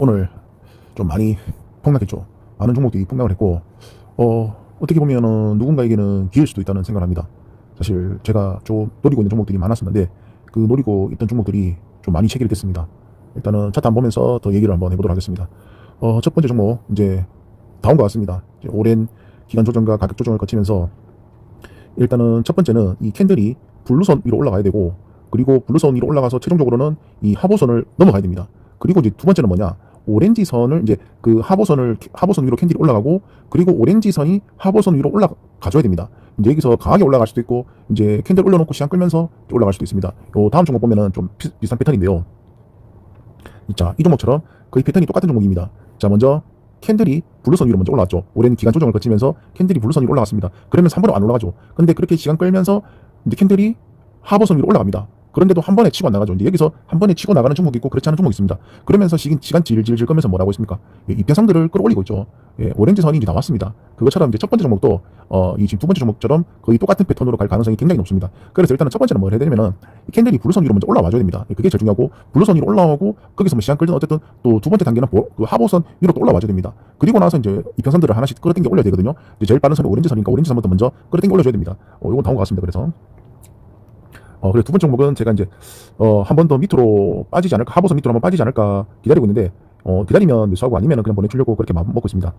오늘 좀 많이 폭락했죠. 많은 종목들이 폭락을 했고, 어, 어떻게 보면은 누군가에게는 기회일 수도 있다는 생각을 합니다. 사실 제가 좀 노리고 있는 종목들이 많았었는데, 그 노리고 있던 종목들이 좀 많이 체결이 됐습니다. 일단은 차트 한번 보면서 더 얘기를 한번 해보도록 하겠습니다. 어, 첫 번째 종목, 이제, 다운 것 같습니다. 이제 오랜 기간 조정과 가격 조정을 거치면서, 일단은 첫 번째는 이 캔들이 블루선 위로 올라가야 되고, 그리고 블루선 위로 올라가서 최종적으로는 이 하보선을 넘어가야 됩니다. 그리고 이제 두 번째는 뭐냐? 오렌지 선을 이제 그 하보선을 하보선 위로 캔들이 올라가고 그리고 오렌지 선이 하보선 위로 올라가줘야 됩니다. 이제 여기서 강하게 올라갈 수도 있고 이제 캔들 올려놓고 시간 끌면서 올라갈 수도 있습니다. 요 다음 종목 보면은 좀 비, 비슷한 패턴인데요. 자, 이 종목처럼 거의 패턴이 똑같은 종목입니다. 자, 먼저 캔들이 블루선 위로 먼저 올라왔죠. 오랜 기간 조정을 거치면서 캔들이 블루선 위로 올라갔습니다. 그러면 3번은 안 올라가죠. 근데 그렇게 시간 끌면서 이제 캔들이 하보선 위로 올라갑니다. 그런데도 한 번에 치고 안 나가죠. 이제 여기서 한 번에 치고 나가는 종목이 있고 그렇지 않은 종목이 있습니다. 그러면서 시간, 시간 질질질 끄면서 뭐라고 있습니까? 예, 이평선들을 끌어올리고 있죠. 예, 오렌지 선이 이제 나왔습니다. 그것처럼 이제 첫 번째 종목도 어, 이 지금 두 번째 종목처럼 거의 똑같은 패턴으로 갈 가능성이 굉장히 높습니다. 그래서 일단은 첫 번째는 뭘 해야 되냐면은 이 캔들이 블루선 위로 먼저 올라와줘야 됩니다. 예, 그게 제일 중요하고 블루선 위로 올라오고 거기서 뭐 시간 끌든 어쨌든 또 두 번째 단계는 보- 그 하보선 위로 또 올라와줘야 됩니다. 그리고 나서 이제 이평선들을 하나씩 끌어당겨 올려야 되거든요. 이제 제일 빠른 선이 오렌지 선이니까 오렌지 선부터 먼저 끌어당겨 올려줘야 됩니다. 어, 이건 나온 것 같습니다. 그래서 어, 그리고 두 번째 종목은 제가 이제, 어, 한 번 더 밑으로 빠지지 않을까, 하보선 밑으로 한번 빠지지 않을까 기다리고 있는데, 어, 기다리면 매수하고 아니면 그냥 보내주려고 그렇게 마음 먹고 있습니다.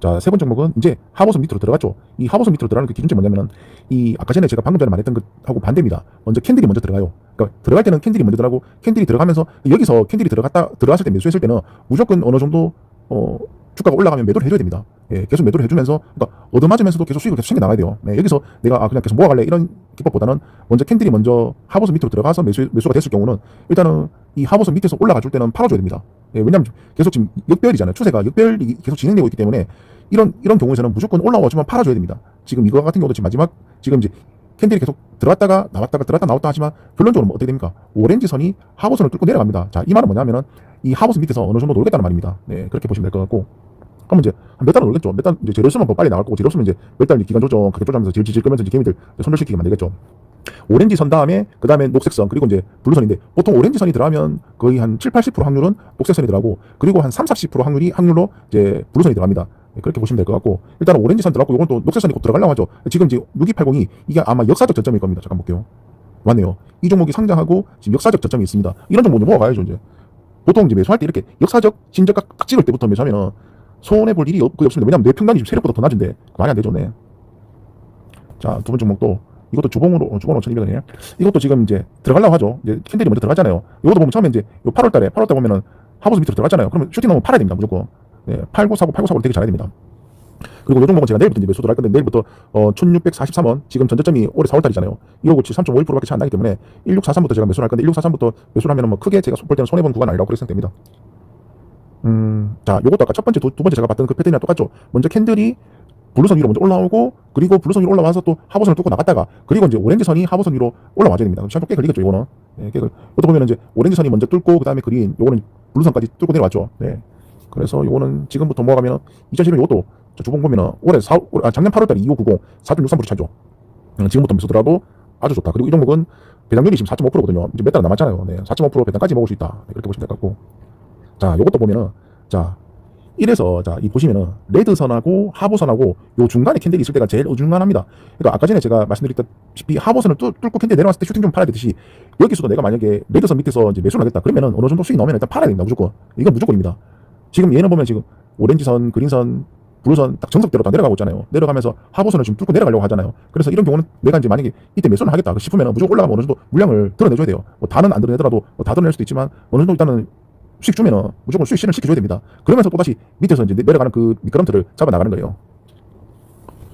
자, 세 번째 종목은 이제 하보선 밑으로 들어갔죠. 이 하보선 밑으로 들어가는 그 기준점이 뭐냐면은, 이, 아까 전에 제가 방금 전에 말했던 것하고 반대입니다. 먼저 캔들이 먼저 들어가요. 그러니까 들어갈 때는 캔들이 먼저 들어가고, 캔들이 들어가면서, 여기서 캔들이 들어갔다, 들어갔을 때 매수했을 때는 무조건 어느 정도, 어, 주가가 올라가면 매도를 해줘야 됩니다. 예, 계속 매도를 해주면서, 그러니까 얻어맞으면서도 계속 수익을 계속 챙겨 나가야 돼요. 네, 여기서 내가 아, 그냥 계속 모아갈래 이런 기법보다는 먼저 캔들이 먼저 하보선 밑으로 들어가서 매수, 매수가 됐을 경우는 일단은 이 하보선 밑에서 올라가 줄 때는 팔아줘야 됩니다. 예, 왜냐면 계속 지금 역별이잖아요. 추세가 역별이 계속 진행되고 있기 때문에 이런, 이런 경우에서는 무조건 올라와주면 팔아줘야 됩니다. 지금 이거 같은 경우도 지금 마지막, 지금 이제 캔들이 계속 들어왔다가 나왔다가 들어왔다 나왔다 하지만 결론적으로 뭐 어떻게 됩니까? 오렌지 선이 하보선을 뚫고 내려갑니다. 자, 이 말은 뭐냐면은 이 하보선 밑에서 어느 정도 놀겠다는 말입니다. 네, 그렇게 보시면 될 것 같고. 그러면 이제 몇 달은 놀겠죠. 몇 달, 이제 재료 쓰면 뭐 빨리 나갈 거고, 재료 쓰면 이제 몇 달 기간 조정, 가격 조정하면서 질질질 끄면서 이제 개미들 손절시키게 만들겠죠. 오렌지 선 다음에, 그 다음에 녹색 선, 그리고 이제 블루선인데, 보통 오렌지 선이 들어가면 거의 한 7, 80% 확률은 녹색 선이 들어가고, 그리고 한 3, 40% 확률이, 확률로 이제 블루선이 들어갑니다. 네, 그렇게 보시면 될 것 같고, 일단은 오렌지 선 들어갔고, 이건 또 녹색 선이 곧 들어가려고 하죠. 지금 이제 6280이 이게 아마 역사적 저점일 겁니다. 잠깐 볼게요. 맞네요. 이 종목이 상장하고 지금 역사적 저점이 있습니다. 이런 종목 좀 모아가야죠, 이제. 보통 이제 매수할 때 이렇게 역사적 진저가 딱 찍을 때부터 매수하면은 손해 볼 일이 없- 없습니다. 왜냐면 내 평단이 지금 세력보다 더 낮은데 말이 안 되죠, 네. 자, 두 번째 종목도 이것도 주봉으로 어, 주봉 5,200원이에요. 이것도 지금 이제 들어가려고 하죠. 이제 캔들이 먼저 들어가잖아요. 이것도 보면 처음에 이제 요 8월 달에 8월 달 보면은 하보스 밑으로 들어갔잖아요. 그러면 슈팅 나오면 팔아야 됩니다, 무조건. 네, 팔고 사고 팔고 사고를 되게 잘해야 됩니다. 그리고 요 종목은 제가 내일부터 매수를 할 건데 내일부터 어 1643원 지금 전저점이 올해 4월 달이잖아요. 이거 3.51%밖에 차이 안 나기 때문에 1643부터 제가 매수를 할 건데 1643부터 매수를 하면 은 뭐 크게 제가 볼 때는 손해 본 구간 아니라고 그렇게 생각됩니다. 음, 자, 요것도 아까 첫 번째, 두, 두 번째 제가 봤던 그 패턴이랑 똑같죠. 먼저 캔들이 블루선 위로 먼저 올라오고, 그리고 블루선 위로 올라와서 또 하보선을 뚫고 나갔다가, 그리고 이제 오렌지 선이 하보선 위로 올라와줘야 됩니다. 시간 꽤 걸리겠죠, 이거는. 네, 꽤 걸. 이것도 보면은 이제 오렌지 선이 먼저 뚫고, 그 다음에 그린, 요거는 블루선까지 뚫고 내려왔죠. 네. 그래서 요거는 지금부터 모아가면, 2011년 요것도, 저 주봉 보면은 올해 4, 아, 작년 8월달에 2590, 4.63% 차죠. 음, 지금부터 매수더라도 아주 좋다. 그리고 이 종목은 배당률이 지금 4.5%거든요. 이제 몇 달 남았잖아요. 네. 4.5% 배당까지 먹을 수 있다. 네, 그렇게 보시면 될 것 같고. 자, 요것도 보면은, 자, 이래서, 자, 이 보시면은, 레드선하고 하보선하고 요 중간에 캔들이 있을 때가 제일 어중간합니다. 그러니까 아까 전에 제가 말씀드렸다시피 하보선을 뚫, 뚫고 캔들 내려왔을 때 슈팅 좀 팔아야 되듯이 여기서도 내가 만약에 레드선 밑에서 이제 매수를 하겠다. 그러면은 어느 정도 수익 나오면 일단 팔아야 됩니다. 무조건. 이건 무조건입니다. 지금 얘는 보면 지금 오렌지선, 그린선, 블루선 딱 정석대로 다 내려가고 있잖아요. 내려가면서 하보선을 지금 뚫고 내려가려고 하잖아요. 그래서 이런 경우는 내가 이제 만약에 이때 매수를 하겠다 싶으면 무조건 올라가면 어느 정도 물량을 드러내줘야 돼요. 뭐 다는 안 드러내더라도 뭐 다 드러낼 수도 있지만 어느 정도 일단은 수익 주면은 무조건 수익 실현을 시켜줘야 됩니다. 그러면서 또다시 밑에서 이제 내려가는 그 미끄럼틀을 잡아 나가는 거예요.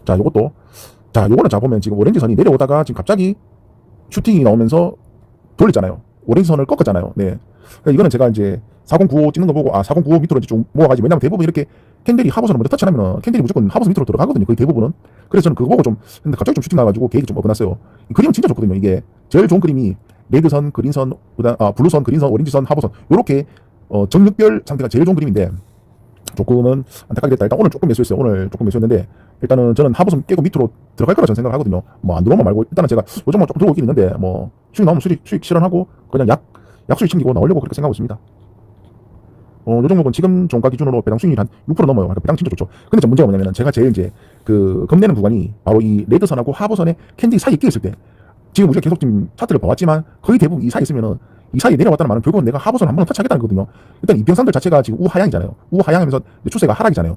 자, 요것도 자, 요거는 자 보면 지금 오렌지 선이 내려오다가 지금 갑자기 슈팅이 나오면서 돌렸잖아요. 오렌지 선을 꺾었잖아요. 네. 그러니까 이거는 제가 이제 4095 찍는 거 보고 아, 4095 밑으로 이제 좀 모아가지. 왜냐면 대부분 이렇게 캔들이 하보선을 먼저 터치하면은 캔들이 무조건 하보선 밑으로 들어가거든요. 거의 대부분은. 그래서 저는 그거 보고 좀 근데 갑자기 좀 슈팅 나가지고 계획이 좀 어긋났어요. 이 그림은 진짜 좋거든요. 이게 제일 좋은 그림이 레드선, 그린선, 그다음 아 블루선, 그린선, 오렌지선, 하보선 요렇게 어, 정육별 상태가 제일 좋은 그림인데 조금은 안타깝게 됐다. 일단 오늘 조금 매수했어요. 오늘 조금 매수했는데 일단은 저는 하보선 깨고 밑으로 들어갈 거라 저는 생각을 하거든요. 뭐 안 들어오면 말고 일단은 제가 요즘은 조금 들어오긴 있는데 뭐 수익 나오면 수익, 수익 실현하고 그냥 약, 약수익 챙기고 나오려고 그렇게 생각하고 있습니다. 어, 요 종목은 지금 종가 기준으로 배당 수익률 한6% 넘어요. 그러니까 배당 진짜 좋죠. 근데 저 문제가 뭐냐면 제가 제일 이제 그 겁내는 구간이 바로 이 레드선하고 하보선의 캔디 사이에 끼어 있을 때 지금 우리가 계속 지금 차트를 봐왔지만 거의 대부분 이 사이에 있으면은 이 사이에 내려왔다는 말은 결국은 내가 하보선 한 번은 터치하겠다는 거거든요. 일단 이평선들 자체가 지금 우하향이잖아요. 우하향하면서 추세가 하락이잖아요.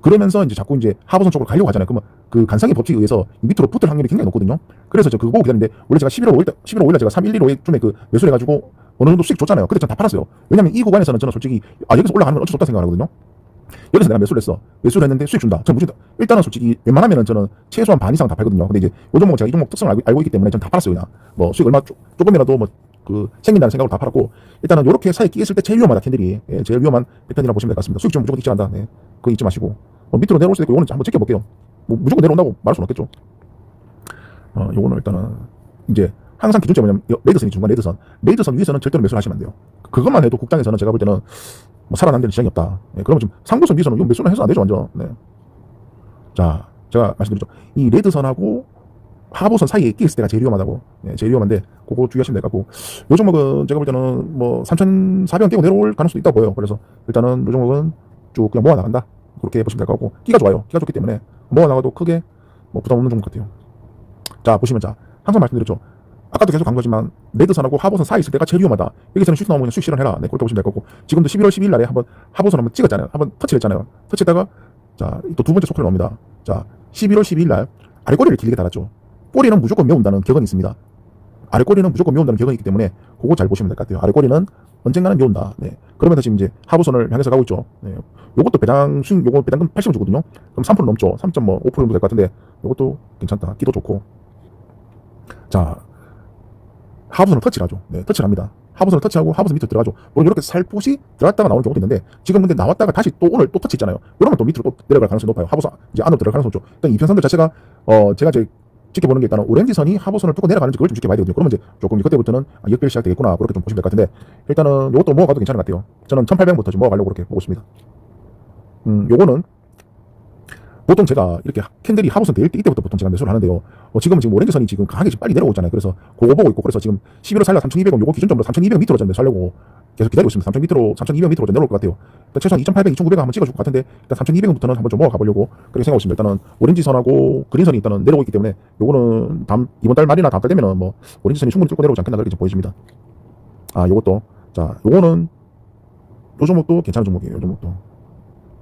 그러면서 이제 자꾸 이제 하보선 쪽으로 가려고 하잖아요. 그러면 그 간상의 법칙에 의해서 이 밑으로 붙을 확률이 굉장히 높거든요. 그래서 저 그거 보고 기다리는데 원래 제가 11월 5일 11월 5일 날 제가 3115쯤에 그 매수를 해가지고 어느 정도 수익 줬잖아요. 그때 저는 다 팔았어요. 왜냐면 이 구간에서는 저는 솔직히 아 여기서 올라가는 건 어쩔 수 없다 생각하거든요. 여기서 내가 매수를 했어. 매수를 했는데 수익 준다. 저는 무조건 일단은 솔직히 웬만하면은 저는 최소한 반 이상 다 팔거든요. 근데 이제 요 종목은 제가 이 종목 특성을 알고, 알고 있기 때문에 저는 다 팔았어요. 그냥 뭐 수익 얼마 조, 조금이라도 뭐 그 생긴다는 생각으로 다 팔았고 일단은 요렇게 사이 끼었을 때 제일 위험하다 캔들이 예, 제일 위험한 패턴이라고 보시면 될 것 같습니다. 수익 좀 무조건 익지한다. 네. 그거 잊지 마시고 뭐 밑으로 내려올 수도 있고 요거는 한번 지켜볼게요. 뭐 무조건 내려온다고 말할 수는 없겠죠. 어, 요거는 일단은 이제 항상 기준점이 뭐냐면 여- 레이드선이 중간 레이드선 레이드선 위에서는 절대로 매수를 하시면 안 돼요. 그것만 해도 국장에서는 제가 볼 때는 뭐 살아남는 지장이 없다. 예, 그러면 좀 상부선 위에서는 이거 매수는 해서 안 되죠 완전. 네. 자 제가 말씀드렸죠. 이 레드선하고 하보선 사이에 끼있을 때가 제일 위험하다고. 예, 제일 위험한데 그거 주의하시면 될 것 같고 요 종목은 제가 볼 때는 뭐 3,400원 깨고 내려올 가능성도 있다 보여요. 그래서 일단은 요 종목은 쭉 그냥 모아 나간다. 그렇게 보시면 될 것 같고 끼가 좋아요. 끼가 좋기 때문에 모아 나가도 크게 뭐 부담 없는 종목 같아요. 자 보시면 자 항상 말씀드렸죠. 아까도 계속 간 거지만 레드선하고 하보선 사이 있을 때가 제일 위험하다. 여기서는 수익 나오면 수익 실현해라. 네, 그렇게 보시면 될 거고 지금도 11월 12일 날에 한번 하보선 한번 찍었잖아요. 한번 터치를 했잖아요. 터치했다가 자 또 두 번째 소크를 나옵니다. 자 11월 12일 날 아래 꼬리를 길게 달았죠. 꼬리는 무조건 메운다는 격언이 있습니다. 아래 꼬리는 무조건 메운다는 격언이 있기 때문에 그거 잘 보시면 될 것 같아요. 아래 꼬리는 언젠가는 메운다. 네. 그러면서 지금 이제 하보선을 향해서 가고 있죠. 네. 요것도 배당 수익 요거 배당금 80원 주거든요. 그럼 3% 넘죠. 3.5% 정도 될 것 같은데 요것도 괜찮다. 기도 좋고. 자 하부선을 터치를 하죠. 네, 터치를 합니다. 하부선을 터치하고 하부선 밑으로 들어가죠. 물론 이렇게 살포시 들어갔다가 나오는 경우도 있는데 지금 근데 나왔다가 다시 또 오늘 또 터치했잖아요. 이러면 또 밑으로 또 내려갈 가능성이 높아요. 하부선 이제 안으로 들어갈 가능성이 높죠. 일단 이평선들 자체가 어 제가 이제 지켜보는 게 일단은 오렌지 선이 하부선을 뚫고 내려가는지 그걸 좀 지켜봐야 되거든요. 그러면 이제 조금 이제 그때부터는 아, 역별 시작되겠구나 그렇게 좀 보시면 될 것 같은데 일단은 이것도 모아가도 괜찮은 것 같아요. 저는 1,800원부터 좀 모아가려고 그렇게 보고 있습니다. 음, 요거는 보통 제가 이렇게 캔들이 하부선 될 때 이때부터 보통 제가 매수를 하는데요. 어, 지금은 지금 오렌지 선이 지금 강하게 빨리 내려오고 있잖아요. 그래서 그거 보고 있고 그래서 지금 11월 4일 3,200원 요거 기준점으로 3,200원 밑으로 좀 매수하려고 계속 기다리고 있습니다. 3,000 밑으로 3,200원 밑으로 좀 내려올 것 같아요. 일단 최소한 2,800, 2,900원 한번 찍어줄 것 같은데 일단 3,200원부터는 한번 좀 모아 가보려고 그렇게 생각하고 있습니다. 일단은 오렌지 선하고 그린 선이 일단은 내려오고 있기 때문에 요거는 다음 이번 달 말이나 다음 달 되면은 뭐 오렌지 선이 충분히 뚫고 내려오지 않겠나 그렇게 좀 보여집니다. 아 요것도 자 요거는 요 종목도 괜찮은 종목이에요. 요 종목도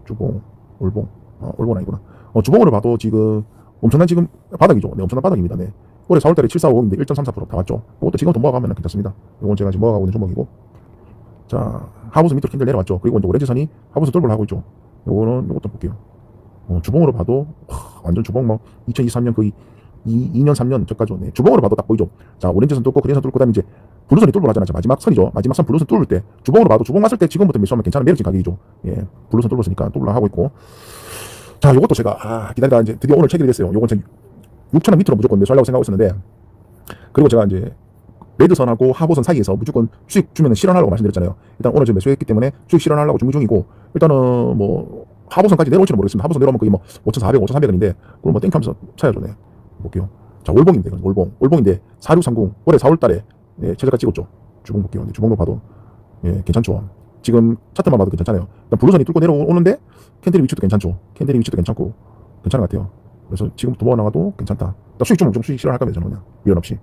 주봉, 올봉, 어, 올봉 아니구나. 어, 주봉으로 봐도 지금 엄청난 지금 바닥이죠. 네, 엄청난 바닥입니다. 네. 올해 4월달에 7455인데 1.34%다 왔죠. 그것도 지금부터 모아가면 괜찮습니다. 이건 제가 지금 모아가고 있는 종목이고. 자, 하부선 밑으로 캔들 내려왔죠. 그리고 이제 오렌지선이 하부선 돌을 하고 있죠. 요거는 이것도 볼게요. 어, 주봉으로 봐도 와, 완전 주봉 뭐 2023년 거의 2, 2년 3년 저까지 네. 주봉으로 봐도 딱 보이죠. 자, 오렌지선 뚫고 그린선 뚫고 그다음에 이제 블루선이 뚫고 하잖아요. 자, 마지막 선이죠. 마지막 선 블루선 뚫을 때 주봉으로 봐도 주봉 왔을 때 지금부터 매수하면 괜찮은 매력진 가격이죠. 예, 블루선 뚫었으니까 뚫으려 하고 있고. 자, 요것도 제가 아, 기다리다 이제 드디어 오늘 체결이 됐어요. 요건 제가 6천 원 밑으로 무조건 매수하려고 생각하고 있었는데 그리고 제가 이제 레드선하고 하보선 사이에서 무조건 수익 주면 실현하려고 말씀드렸잖아요. 일단 오늘 지금 매수했기 때문에 수익 실현하려고 준비 중이고 일단은 뭐 하보선까지 내려올지는 모르겠습니다. 하보선 내려오면 거의 뭐 5,400, 5,300원인데 그럼 뭐 땡하면서 차야죠. 네. 볼게요. 자, 올봉인데 이건 올봉. 올봉인데 4630 올해 4월 달에 예, 최저가 찍었죠. 주봉 볼게요. 네, 주봉도 봐도 예, 괜찮죠. 지금 차트만 봐도 괜찮잖아요. 일단 블루선이 뚫고 내려오는데 캔들의 위치도 괜찮죠. 캔들의 위치도 괜찮고 괜찮은 것 같아요. 그래서 지금부터 모아 나가도 괜찮다. 일단 수익 좀, 좀 수익 실현할 겁니다. 저는 그냥 미련 없이.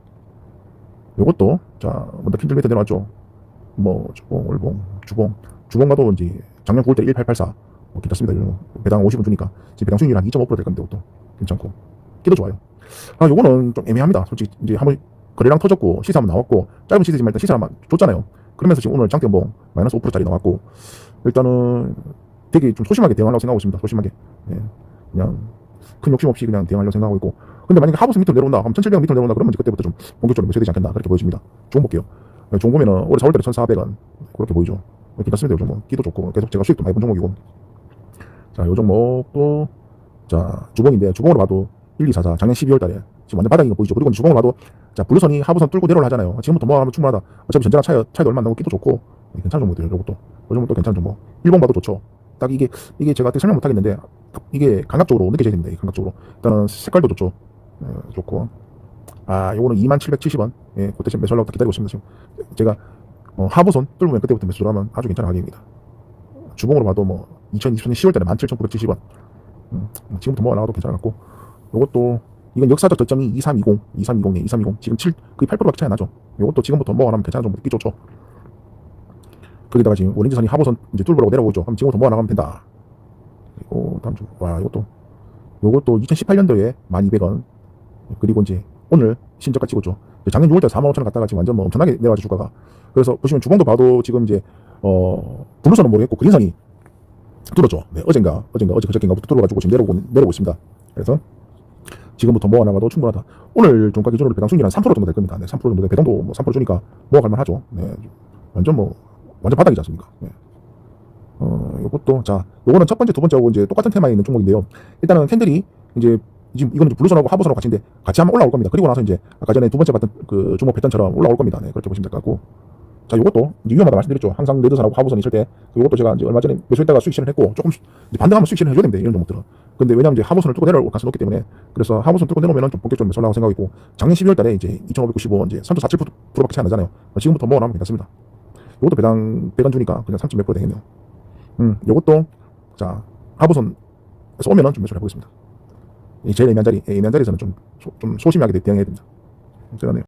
요것도 자 먼저 캔들 밑에 내려왔죠. 뭐 주봉, 올봉, 주봉, 주봉 가도 이제 작년 9월 때 1884. 뭐 괜찮습니다. 이런 거. 배당 50원 주니까 지금 배당 수익률 한 2.5%될 건데 이것도 괜찮고 끼도 좋아요. 아 요거는 좀 애매합니다. 솔직히 이제 한번 거래량 터졌고 한번 나왔고 짧은 시세지만 일단 한번 줬잖아요. 그러면서 지금 오늘 장대봉 마이너스 5%짜리 나왔고 일단은 되게 좀 소심하게 대응하려고 생각하고 있습니다. 소심하게. 예. 그냥 큰 욕심 없이 그냥 대응하려고 생각하고 있고. 근데 만약에 하부스 밑으로 내려온다. 그럼 1700원 밑으로 내려온다. 그러면 이제 그때부터 좀 본격적으로 매수되지 않겠나. 그렇게 보여집니다. 좋은 볼게요. 예, 좋은 보면은 올해 4월달에 1,400원. 그렇게 보이죠. 예, 괜찮습니다. 요 종목. 끼도 좋고. 계속 제가 수익도 많이 본 종목이고. 자, 요 종목도 자, 주봉인데 주봉으로 봐도 1, 2, 4, 4 작년 12월 달에 지금 완전 바닥인 거 보이죠. 그리고 주봉으로 봐도 자, 블루선이 하부선 뚫고 내려올 하잖아요. 지금부터 모아가면 충분하다. 어차피 전자랑 차이, 차이도 얼마 안 나고 끼도 좋고. 예, 괜찮은 종목들이에요. 요것도. 요 종목도 괜찮은 종목. 일봉 봐도 좋죠. 딱 이게 이게 제가 어떻게 설명 못 하겠는데 이게 감각적으로 느껴져야 됩니다. 이 감각적으로 일단은 색깔도 좋죠. 예, 좋고 아 요거는 2770원 예 그때 지금 매수 하려고 기다리고 있습니다. 지금 제가 어, 하부선 뚫으면 그때부터 매수를 하면 아주 괜찮은 가격입니다. 주봉으로 봐도 뭐 2020년 10월 달에 17,970원. 음, 지금부터 뭐가 나와도 같고. 요것도 이건 역사적 저점이 2320, 2320네, 2320. 지금 7 거의 8%밖에 차이 안 나죠. 요것도 지금부터 뭐가 나면 괜찮은 정도 느끼 좋죠. 거기다가 지금 오렌지선이 하보선 이제 뚫으라고 내려오고 있죠. 그럼 지금부터 뭐가 나가면 된다. 그리고 다음 주, 와, 이것도 요것도 2018년도에 1200원. 그리고 이제 오늘 신저가 찍었죠. 작년 6월달 4만 5천 원 갔다가 지금 완전 뭐 엄청나게 내려가죠 주가가. 그래서 보시면 주봉도 봐도 지금 이제 어 블루선은 모르겠고 그린선이 뚫었죠. 네, 어젠가 어젠가 어제 그저께인가부터 뚫어가지고 지금 내려오고 내려오고 있습니다. 그래서 지금부터 모아 나가도 충분하다. 오늘 종가 기준으로 배당 수익률 한3% 정도 될 겁니다. 네, 3% 정도 돼. 배당도 뭐 3% 주니까 모아 갈만 하죠. 네, 완전 뭐 완전 바닥이지 않습니까? 네. 어, 요것도 자, 요거는 첫 번째, 두 번째하고 이제 똑같은 테마에 있는 종목인데요. 일단은 캔들이 이제 지금 이제 블루선하고 하버선하고 같이인데 같이 한번 올라올 겁니다. 그리고 나서 이제 아까 전에 두 번째 봤던 그 종목 패턴처럼 올라올 겁니다. 네, 그렇게 보시면 될 것 같고. 자, 요것도 위험하다 말씀드렸죠. 항상 레드선하고 하버선 있을 때 요것도 제가 이제 얼마 전에 매수했다가 수익 실현 했고 조금 반등하면 수익 실현 해 줘야 됩니다. 이런 종목들은. 근데 왜냐면 이제 하버선을 뚫고 내려올 가능성이 높기 때문에 그래서 하버선 뚫고 내려오면 좀 본격적으로 매수하려고 생각하고 있고 작년 12월 달에 이제 2,595원 이제 3.47%밖에 차이 안 나잖아요. 지금부터 뭐 나오면 괜찮습니다. 요것도 배당 100원 주니까 그냥 3. 몇 프로 되겠네요. 음, 요것도 자 하부선에서 오면은 좀 매수를 해보겠습니다. 이 제일 애매한 자리, 애매한 자리에서는 좀, 소, 좀 소심하게 대응해야 됩니다. 제가 네요.